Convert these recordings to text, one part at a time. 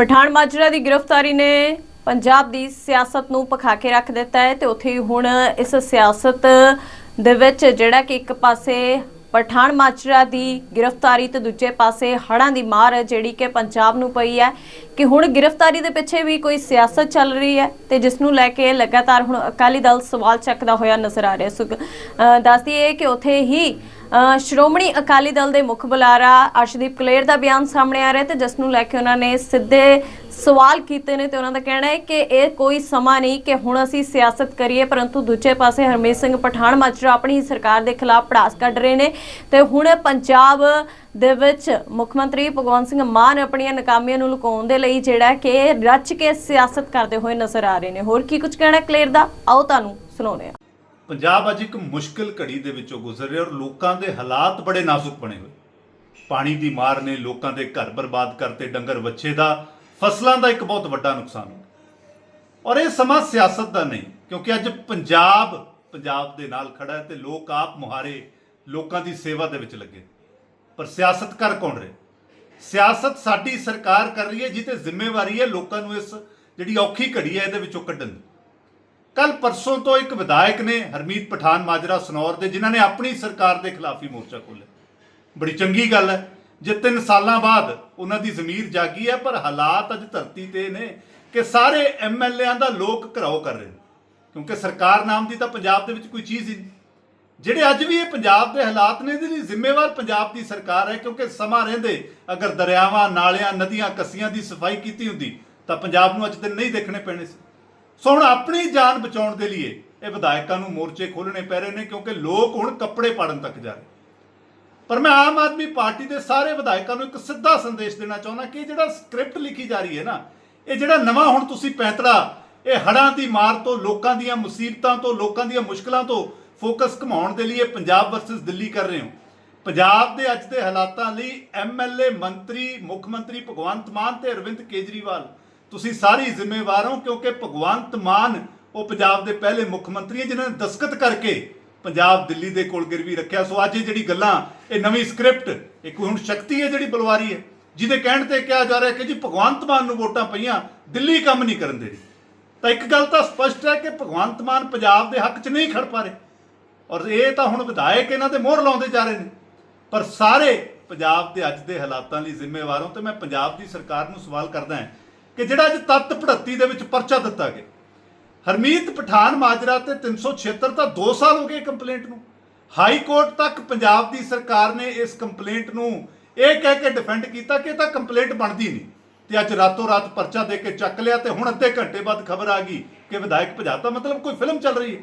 ਪਠਾਨ ਮਾਜਰਾ ਦੀ ਗ੍ਰਿਫਤਾਰੀ ਨੇ ਪੰਜਾਬ ਦੀ ਸਿਆਸਤ ਨੂੰ ਪਖਾ ਕੇ ਰੱਖ ਦਿੱਤਾ ਹੈ ਤੇ ਉੱਥੇ ਹੁਣ ਇਸ ਸਿਆਸਤ ਦੇ ਵਿੱਚ ਜਿਹੜਾ ਕਿ ਇੱਕ ਪਾਸੇ ਪਠਾਨ ਮਾਜਰਾ ਦੀ ਗ੍ਰਿਫਤਾਰੀ ਤੇ ਦੂਜੇ ਪਾਸੇ ਹੜ੍ਹਾਂ ਦੀ ਮਾਰ ਜਿਹੜੀ ਕਿ ਪੰਜਾਬ ਨੂੰ ਪਈ ਹੈ ਕਿ ਹੁਣ ਗ੍ਰਿਫਤਾਰੀ ਦੇ ਪਿੱਛੇ ਵੀ ਕੋਈ ਸਿਆਸਤ ਚੱਲ ਰਹੀ ਹੈ ਤੇ ਜਿਸ ਨੂੰ ਲੈ ਕੇ ਲਗਾਤਾਰ ਹੁਣ ਅਕਾਲੀ ਦਲ ਸਵਾਲ ਚੱਕਦਾ ਹੋਇਆ ਨਜ਼ਰ ਆ ਰਿਹਾ ਸੋ ਅ, ਦੱਸਦੀ ਹੈ ਕਿ ਉੱਥੇ ਹੀ ਸ਼੍ਰੋਮਣੀ ਅਕਾਲੀ ਦਲ ਦੇ ਮੁੱਖ ਬੁਲਾਰਾ ਅਰਸ਼ਦੀਪ ਕਲੇਰ ਦਾ ਬਿਆਨ ਸਾਹਮਣੇ ਆ ਰਿਹਾ ਤੇ ਜਿਸ ਨੂੰ ਲੈ ਕੇ ਉਹਨਾਂ ਨੇ ਸਿੱਧੇ ਸਵਾਲ ਕੀਤੇ ਨੇ ਤੇ ਉਹਨਾਂ ਦਾ ਕਹਿਣਾ ਹੈ ਕਿ ਇਹ ਕੋਈ ਸਮਾਂ ਨਹੀਂ ਕਿ ਹੁਣ ਅਸੀਂ ਸਿਆਸਤ ਕਰੀਏ, ਪਰੰਤੂ ਦੂਜੇ ਪਾਸੇ ਹਰਮੀਤ ਸਿੰਘ ਪਠਾਨ ਮਾਜਰਾ ਆਪਣੀ ਸਰਕਾਰ ਦੇ ਖਿਲਾਫ ਪੜਾਸ ਕੱਢ ਰਹੇ ਨੇ ਤੇ ਹੁਣ ਪੰਜਾਬ ਦੇ ਵਿੱਚ ਮੁੱਖ ਮੰਤਰੀ ਭਗਵੰਤ ਸਿੰਘ ਮਾਨ ਆਪਣੀਆਂ ਨਾਕਾਮੀਆਂ ਨੂੰ ਲੁਕਾਉਣ ਦੇ ਲਈ ਜਿਹੜਾ ਕਿ ਰਚ ਕੇ ਸਿਆਸਤ ਕਰਦੇ ਹੋਏ ਨਜ਼ਰ ਆ ਰਹੇ ਨੇ। ਹੋਰ ਕੀ ਕੁਝ ਕਹਿਣਾ ਕਲੇਰ ਦਾ? ਆਓ ਤੁਹਾਨੂੰ ਸੁਣਾਉਂਦੇ ਹਾਂ। ਪੰਜਾਬ ਅੱਜ ਇੱਕ ਮੁਸ਼ਕਲ ਘੜੀ ਦੇ ਵਿੱਚੋਂ ਗੁਜ਼ਰ ਰਿਹਾ ਔਰ ਲੋਕਾਂ ਦੇ ਹਾਲਾਤ ਬੜੇ ਨਾਜ਼ੁਕ ਬਣੇ ਹੋਏ। ਪਾਣੀ ਦੀ ਮਾਰ ਨੇ ਲੋਕਾਂ ਦੇ ਘਰ ਬਰਬਾਦ ਕਰਤੇ ਡੰਗਰ ਵੱਛੇ ਦਾ, ਫਸਲਾਂ ਦਾ ਇੱਕ ਬਹੁਤ ਵੱਡਾ ਨੁਕਸਾਨ ਹੋ ਔਰ ਇਹ ਸਮਾਂ ਸਿਆਸਤ ਦਾ ਨਹੀਂ, ਕਿਉਂਕਿ ਅੱਜ ਪੰਜਾਬ ਪੰਜਾਬ ਦੇ ਨਾਲ ਖੜਾ ਹੈ ਤੇ ਲੋਕ ਆਪ ਮੁਹਾਰੇ ਲੋਕਾਂ ਦੀ ਸੇਵਾ ਦੇ ਵਿੱਚ ਲੱਗੇ। ਪਰ ਸਿਆਸਤ ਕਰ ਕੌਣ ਰਹੇ? ਸਿਆਸਤ ਸਾਡੀ ਸਰਕਾਰ ਕਰ ਰਹੀ ਹੈ ਜਿੱਤੇ ਜ਼ਿੰਮੇਵਾਰੀ ਹੈ ਲੋਕਾਂ ਨੂੰ ਇਸ ਜਿਹੜੀ ਔਖੀ ਘੜੀ ਹੈ, ਇਹਦੇ ਵਿੱਚੋਂ ਕੱਢਣ ਦੀ। ਕੱਲ ਪਰਸੋਂ ਤੋਂ ਇੱਕ ਵਿਧਾਇਕ ਨੇ ਹਰਮੀਤ ਪਠਾਨ ਮਾਜਰਾ ਸਨੌਰ ਦੇ, ਜਿਨ੍ਹਾਂ ਨੇ ਆਪਣੀ ਸਰਕਾਰ ਦੇ ਖਿਲਾਫ ਹੀ ਮੋਰਚਾ ਖੋਲ੍ਹਿਆ। ਬੜੀ ਚੰਗੀ ਗੱਲ ਹੈ। ਜੇ 3 ਸਾਲਾਂ ਬਾਅਦ ਉਹਨਾਂ ਦੀ ਜ਼ਮੀਰ ਜਾਗੀ ਹੈ, ਪਰ ਹਾਲਾਤ ਅੱਜ ਧਰਤੀ ਤੇ ਨੇ ਕਿ ਸਾਰੇ ਐਮਐਲਏਆਂ ਦਾ ਲੋਕ ਘਰਾਓ ਕਰ ਰਹੇ ਨੇ। ਕਿਉਂਕਿ ਸਰਕਾਰ ਨਾਮ ਦੀ ਤਾਂ ਪੰਜਾਬ ਦੇ ਵਿੱਚ ਕੋਈ ਚੀਜ਼ ਹੀ ਨਹੀਂ। ਜਿਹੜੇ ਅੱਜ ਵੀ ਇਹ ਪੰਜਾਬ ਦੇ ਹਾਲਾਤ ਨੇ, ਇਹਦੇ ਲਈ ਜ਼ਿੰਮੇਵਾਰ ਪੰਜਾਬ ਦੀ ਸਰਕਾਰ ਹੈ, ਕਿਉਂਕਿ ਸਮਾਂ ਰਹਿੰਦੇ ਅਗਰ ਦਰਿਆਵਾਂ, ਨਾਲਿਆਂ, ਨਦੀਆਂ, ਕੱਸੀਆਂ ਦੀ ਸਫ਼ਾਈ ਕੀਤੀ ਹੁੰਦੀ, ਤਾਂ ਪੰਜਾਬ ਨੂੰ ਅੱਜ ਦਿਨ ਨਹੀਂ ਦੇਖਣੇ ਪੈਣੇ ਸੀ। ਸੋ ਹੁਣ ਆਪਣੀ ਜਾਨ ਬਚਾਉਣ ਦੇ ਲਈ ਇਹ ਵਿਧਾਇਕਾਂ ਨੂੰ ਮੋਰਚੇ ਖੋਲਣੇ ਪੈ ਰਹੇ ਨੇ ਕਿਉਂਕਿ ਲੋਕ ਹੁਣ ਕੱਪੜੇ ਪਾੜਨ ਤੱਕ ਜਾ ਰਹੇ। ਪਰ ਮੈਂ ਆਮ ਆਦਮੀ ਪਾਰਟੀ ਦੇ ਸਾਰੇ ਵਿਧਾਇਕਾਂ ਨੂੰ ਇੱਕ ਸਿੱਧਾ ਸੰਦੇਸ਼ ਦੇਣਾ ਚਾਹੁੰਦਾ ਕਿ ਇਹ ਜਿਹੜਾ ਸਕ੍ਰਿਪਟ ਲਿਖੀ ਜਾ ਰਹੀ ਹੈ ਨਾ, ਇਹ ਜਿਹੜਾ ਨਵਾਂ ਹੁਣ ਤੁਸੀਂ ਪੈਂਤੜਾ ਇਹ ਹੜਾਂ ਦੀ ਮਾਰ ਤੋਂ, ਲੋਕਾਂ ਦੀਆਂ ਮੁਸੀਬਤਾਂ ਤੋਂ, ਲੋਕਾਂ ਦੀਆਂ ਮੁਸ਼ਕਲਾਂ ਤੋਂ ਫੋਕਸ ਘਮਾਉਣ ਦੇ ਲਈ ਇਹ ਪੰਜਾਬ ਵਰਸਸ ਦਿੱਲੀ ਕਰ ਰਹੇ ਹੋ। ਪੰਜਾਬ ਦੇ ਅੱਜ ਦੇ ਹਾਲਾਤਾਂ ਲਈ ਐਮਐਲਏ ਮੰਤਰੀ, ਮੁੱਖ ਮੰਤਰੀ ਭਗਵੰਤ ਮਾਨ ਤੇ ਅਰਵਿੰਦ ਕੇਜਰੀਵਾਲ ਤੁਸੀਂ ਸਾਰੀ ਜ਼ਿੰਮੇਵਾਰ ਹੋ ਕਿਉਂਕਿ ਭਗਵੰਤ ਮਾਨ ਉਹ ਪੰਜਾਬ ਦੇ ਪਹਿਲੇ ਮੁੱਖ ਮੰਤਰੀ ਹੈ, ਜਿਨ੍ਹਾਂ ਨੇ ਦਸਖਤ ਕਰਕੇ ਪੰਜਾਬ ਦਿੱਲੀ ਦੇ ਕੋਲ ਗਿਰਵੀ ਰੱਖਿਆ। ਸੋ ਅੱਜ ਇਹ ਜਿਹੜੀ ਗੱਲਾਂ, ਇਹ ਨਵੀਂ ਸਕ੍ਰਿਪਟ ਇੱਕ ਹੁਣ ਸ਼ਕਤੀ ਹੈ ਜਿਹੜੀ ਬਲਵਾਰੀ ਹੈ, ਜਿਹਦੇ ਕਹਿਣ ਤੇ ਕਿਹਾ ਜਾ ਰਿਹਾ ਕਿ ਜੀ ਭਗਵੰਤ ਮਾਨ ਨੂੰ ਵੋਟਾਂ ਪਈਆਂ, ਦਿੱਲੀ ਕੰਮ ਨਹੀਂ ਕਰਨ ਦੇ ਰਹੀ। ਤਾਂ ਇੱਕ ਗੱਲ ਤਾਂ ਸਪਸ਼ਟ ਹੈ ਕਿ ਭਗਵੰਤ ਮਾਨ ਪੰਜਾਬ ਦੇ ਹੱਕ 'ਚ ਨਹੀਂ ਖੜ ਪਾ ਰਹੇ। ਔਰ ਇਹ ਤਾਂ ਹੁਣ ਵਿਧਾਇਕ ਇਹਨਾਂ ਦੇ ਮੋਹਰ ਲਾਉਂਦੇ ਜਾ ਰਹੇ ਨੇ। ਪਰ ਸਾਰੇ ਪੰਜਾਬ ਦੇ ਅੱਜ ਦੇ ਹਾਲਾਤਾਂ ਲਈ ਜ਼ਿੰਮੇਵਾਰ ਹੋ, ਤੇ ਮੈਂ ਪੰਜਾਬ ਦੀ ਸਰਕਾਰ ਨੂੰ ਸਵਾਲ ਕਰਦਾ ਹਾਂ ਕਿ ਜਿਹੜਾ ਅੱਜ ਤੱਤ ਭੜੱਤੀ ਦੇ ਵਿੱਚ ਪਰਚਾ ਦਿੱਤਾ ਗਿਆ। ਹਰਮੀਤ ਪਠਾਨ ਮਾਜਰਾ ਤੇ 376 ਤਾਂ 2 ਸਾਲ ਹੋ ਗਏ ਕੰਪਲੇਂਟ ਨੂੰ। ਹਾਈ ਕੋਰਟ ਤੱਕ ਪੰਜਾਬ ਦੀ ਸਰਕਾਰ ਨੇ ਇਸ ਕੰਪਲੇਂਟ ਨੂੰ ਇਹ ਕਹਿ ਕੇ ਡਿਫੈਂਡ ਕੀਤਾ ਕਿ ਇਹ ਤਾਂ ਕੰਪਲੇਂਟ ਬਣਦੀ ਨਹੀਂ। ਤੇ ਅੱਜ ਰਾਤੋਂ ਰਾਤ ਪਰਚਾ ਦੇ ਕੇ ਚੱਕ ਲਿਆ ਤੇ ਹੁਣ ਅੱਧੇ ਘੰਟੇ ਬਾਅਦ ਖਬਰ ਆ ਗਈ ਕਿ ਵਿਧਾਇਕ ਭਜਾਤਾ ਮਤਲਬ ਕੋਈ ਫਿਲਮ ਚੱਲ ਰਹੀ ਹੈ।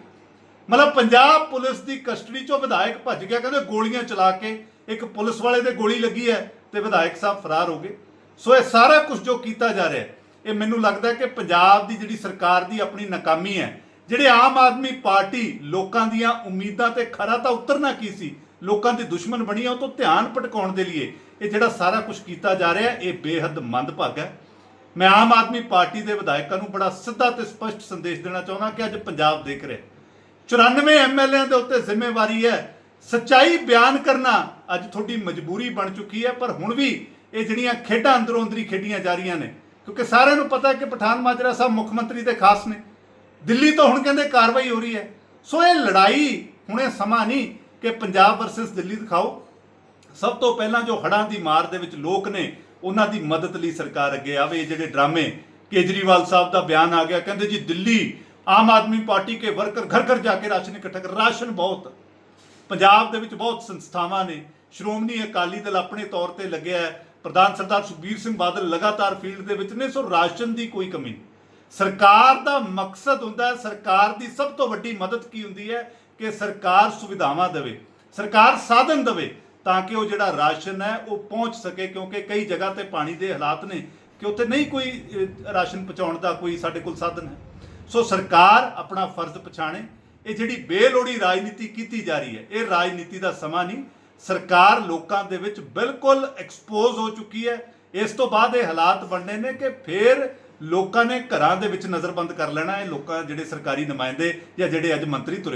ਮਤਲਬ ਪੰਜਾਬ ਪੁਲਿਸ ਦੀ ਕਸਟਡੀ ਚੋਂ ਵਿਧਾਇਕ ਭੱਜ ਗਿਆ, ਕਹਿੰਦੇ ਗੋਲੀਆਂ ਚਲਾ ਕੇ ਇੱਕ ਪੁਲਿਸ ਵਾਲੇ ਦੇ ਗੋਲੀ ਲੱਗੀ ਹੈ ਤੇ ਵਿਧਾਇਕ ਸਾਹਿਬ ਫਰਾਰ ਹੋ ਗਏ। ਸੋ ਇਹ ਸਾਰਾ ਕੁਝ ਜੋ ਕੀਤਾ ਜਾ ਰਿਹਾ ਇਹ ਮੈਨੂੰ ਲੱਗਦਾ ਕਿ ਪੰਜਾਬ ਦੀ ਜਿਹੜੀ ਸਰਕਾਰ ਦੀ ਆਪਣੀ ਨਾਕਾਮੀ ਹੈ, ਜਿਹੜੇ ਆਮ ਆਦਮੀ ਪਾਰਟੀ ਲੋਕਾਂ ਦੀਆਂ ਉਮੀਦਾਂ ਤੇ ਖਰਾ ਤਾਂ ਉਤਰਨਾ ਕੀ ਸੀ, ਲੋਕਾਂ ਦੀ ਦੁਸ਼ਮਣ ਬਣੀ ਆ, ਉਹ ਤੋਂ ਧਿਆਨ ਭਟਕਾਉਣ ਦੇ ਲਈ ਇਹ ਜਿਹੜਾ ਸਾਰਾ ਕੁਝ ਕੀਤਾ ਜਾ ਰਿਹਾ, ਇਹ ਬੇਹੱਦ ਮੰਦਭਾਗਾ ਹੈ। ਮੈਂ ਆਮ ਆਦਮੀ ਪਾਰਟੀ ਦੇ ਵਿਧਾਇਕਾਂ ਨੂੰ ਬੜਾ ਸਿੱਧਾ ਤੇ ਸਪਸ਼ਟ ਸੰਦੇਸ਼ ਦੇਣਾ ਚਾਹੁੰਦਾ ਕਿ ਅੱਜ ਪੰਜਾਬ ਦੇਖ ਰਿਹਾ 94 ਐਮਐਲਏਆਂ ਦੇ ਉੱਤੇ ਜ਼ਿੰਮੇਵਾਰੀ ਹੈ, ਸੱਚਾਈ ਬਿਆਨ ਕਰਨਾ ਅੱਜ ਤੁਹਾਡੀ ਮਜਬੂਰੀ ਬਣ ਚੁੱਕੀ ਹੈ, ਪਰ ਹੁਣ ਵੀ ਇਹ ਜਿਹੜੀਆਂ ਖੇਡਾਂ ਅੰਦਰੋਂ ਅੰਦਰੀ ਖੇਡੀਆਂ ਜਾ ਰਹੀਆਂ ਨੇ, ਕਿਉਂਕਿ ਸਾਰਿਆਂ ਨੂੰ ਪਤਾ ਹੈ ਕਿ ਪਠਾਨ ਮਾਜਰਾ ਸਾਹਿਬ ਮੁੱਖ ਮੰਤਰੀ ਦੇ ਖਾਸ ਨੇ। ਦਿੱਲੀ ਤੋਂ ਹੁਣ ਕਹਿੰਦੇ ਕਾਰਵਾਈ ਹੋ ਰਹੀ ਹੈ। ਸੋ ਇਹ ਲੜਾਈ, ਹੁਣੇ ਸਮਾਂ ਨਹੀਂ ਕਿ ਪੰਜਾਬ ਵਰਸਸ ਦਿੱਲੀ ਦਿਖਾਓ। ਸਭ ਤੋਂ ਪਹਿਲਾਂ ਜੋ ਹੜਾਂ ਦੀ ਮਾਰ ਦੇ ਵਿੱਚ ਲੋਕ ਨੇ, ਉਹਨਾਂ ਦੀ ਮਦਦ ਲਈ ਸਰਕਾਰ ਅੱਗੇ ਆਵੇ। ਇਹ ਜਿਹੜੇ ਡਰਾਮੇ ਕੇਜਰੀਵਾਲ ਸਾਹਿਬ ਦਾ ਬਿਆਨ ਆ ਗਿਆ, ਕਹਿੰਦੇ ਜੀ ਦਿੱਲੀ ਆਮ ਆਦਮੀ ਪਾਰਟੀ ਕੇ ਵਰਕਰ ਘਰ ਘਰ ਜਾ ਕੇ ਰਾਸ਼ਨ ਇਕੱਠਾ ਕਰ, ਰਾਸ਼ਨ ਬਹੁਤ। ਪੰਜਾਬ ਦੇ ਵਿੱਚ ਬਹੁਤ ਸੰਸਥਾਵਾਂ ਨੇ। ਸ਼੍ਰੋਮਣੀ ਅਕਾਲੀ ਦਲ ਆਪਣੇ ਤੌਰ ਤੇ ਲੱਗਿਆ ਪ੍ਰਧਾਨ ਸਰਦਾਰ ਸੁਖਬੀਰ ਸਿੰਘ ਬਾਦਲ ਲਗਾਤਾਰ ਫੀਲਡ ਦੇ ਵਿੱਚ ਨੇ, ਸੋ ਰਾਸ਼ਨ ਦੀ ਕੋਈ ਕਮੀ ਨਹੀਂ। ਸਰਕਾਰ ਦਾ ਮਕਸਦ ਹੁੰਦਾ ਹੈ, ਸਰਕਾਰ ਦੀ ਸਭ ਤੋਂ ਵੱਡੀ ਮਦਦ ਕੀ ਹੁੰਦੀ ਹੈ? ਕਿ ਸਰਕਾਰ ਸੁਵਿਧਾਵਾਂ ਦੇਵੇ, ਸਰਕਾਰ ਸਾਧਨ ਦੇਵੇ, ਤਾਂ ਕਿ ਉਹ ਜਿਹੜਾ ਰਾਸ਼ਨ ਹੈ, ਉਹ ਪਹੁੰਚ ਸਕੇ, ਕਿਉਂਕਿ ਕਈ ਜਗ੍ਹਾ ਤੇ ਪਾਣੀ ਦੇ ਹਾਲਾਤ ਨੇ ਕਿ ਉੱਥੇ ਨਹੀਂ ਕੋਈ ਰਾਸ਼ਨ ਪਹੁੰਚਾਉਣ ਦਾ ਕੋਈ ਸਾਡੇ ਕੋਲ ਸਾਧਨ ਹੈ। ਸੋ ਸਰਕਾਰ ਆਪਣਾ ਫਰਜ਼ ਪਛਾਣੇ। ਇਹ ਜਿਹੜੀ ਬੇਲੋੜੀ ਰਾਜਨੀਤੀ ਕੀਤੀ ਜਾ ਰਹੀ ਹੈ, ਇਹ ਰਾਜਨੀਤੀ ਦਾ ਸਮਾਂ ਨਹੀਂ ਸਰਕਾਰ ਲੋਕਾਂ ਦੇ ਵਿੱਚ ਬਿਲਕੁਲ ਐਕਸਪੋਜ਼ ਹੋ ਚੁੱਕੀ ਹੈ। ਇਸ ਤੋਂ ਬਾਅਦ ਇਹ ਹਾਲਾਤ ਬਣਨੇ ਨੇ ਕਿ ਫਿਰ ਲੋਕਾਂ ਨੇ ਘਰਾਂ ਦੇ ਵਿੱਚ ਨਜ਼ਰਬੰਦ ਕਰ ਲੈਣਾ ਇਹ ਲੋਕਾਂ ਜਿਹੜੇ ਸਰਕਾਰੀ ਨੁਮਾਇੰਦੇ ਜਾਂ ਜਿਹੜੇ ਅੱਜ ਮੰਤਰੀ ਤੁਰੇ